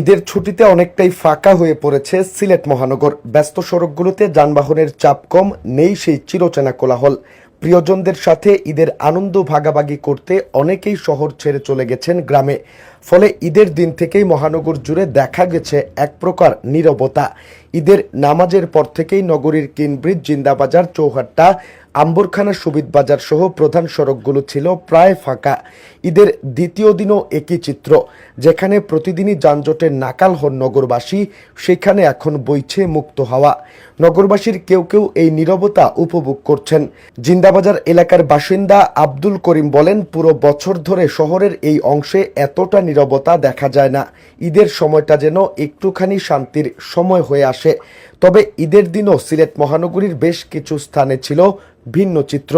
ঈদের ছুটিতে অনেকটাই ফাঁকা হয়ে পড়েছে সিলেট মহানগর। ব্যস্ত সড়কগুলোতে যানবাহনের চাপ কম, নেই সেই চিরচেনা কোলাহল। প্রিয়জনদের সাথে ঈদের আনন্দ ভাগাভাগি করতে অনেকেই শহর ছেড়ে চলে গেছেন গ্রামে। ফলে ঈদের দিন থেকেই মহানগর জুড়ে দেখা গেছে এক প্রকার নীরবতা। ঈদের নামাজের পর থেকেই নগরীর কিনব্রিজ জিন্দাবাজার চৌহাট্টা আম্বরখানা সুবিদ বাজার সহ প্রধান সড়কগুলো ছিল প্রায় ফাঁকা। ঈদের দ্বিতীয় দিনও একই চিত্র, যেখানে প্রতিদিনই যানজটের নাকাল হন নগরবাসী, সেখানে এখন বইছে মুক্ত হাওয়া। নগরবাসীর কেউ কেউ এই নীরবতা উপভোগ করছেন। জিন্দাবাজার এলাকার বাসিন্দা আব্দুল করিম বলেন, পুরো বছর ধরে শহরের এই অংশে এতটা নীরবতা দেখা যায় না। ঈদের সময়টা যেন একটুখানি শান্তির সময় হয়ে আসে। তবে ঈদের দিনও সিলেট মহানগরীর বেশ কিছু স্থানে ছিল ভিন্ন চিত্র।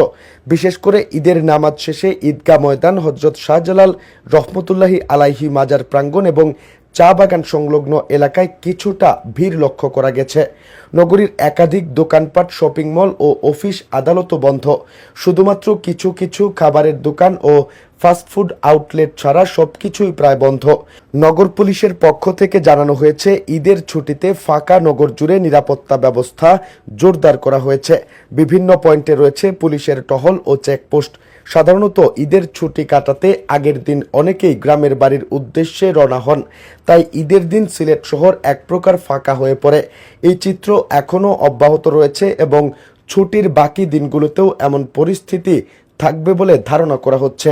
বিশেষ করে ঈদের নামাজ শেষে ঈদগাহ ময়দান হজরত শাহজালাল রহমতুল্লাহি আলাইহি মাজার প্রাঙ্গণ এবং চা বাগান সংলগ্ন এলাকায় কিছুটা ভিড় লক্ষ্য করা গেছে। নগরীর একাধিক দোকানপাট, শপিং মল ও অফিস আদালতও বন্ধ। শুধুমাত্র কিছু কিছু খাবারের দোকান ও ফাস্টফুড আউটলেট ছাড়া সবকিছুই প্রায় বন্ধ। নগর পুলিশের পক্ষ থেকে জানানো হয়েছে, ঈদের ছুটিতে ফাঁকা নগর জুড়ে নিরাপত্তা ব্যবস্থা জোরদার করা হয়েছে। বিভিন্ন পয়েন্টে রয়েছে পুলিশের টহল ও চেকপোস্ট। সাধারণত ঈদের ছুটি কাটাতে আগের দিন অনেকেই গ্রামের বাড়ির উদ্দেশ্যে রওনা হন, তাই ঈদের দিন সিলেট শহর এক প্রকার ফাঁকা হয়ে পড়ে। এই চিত্র এখনও অব্যাহত রয়েছে এবং ছুটির বাকি দিনগুলোতেও এমন পরিস্থিতি থাকবে বলে ধারণা করা হচ্ছে।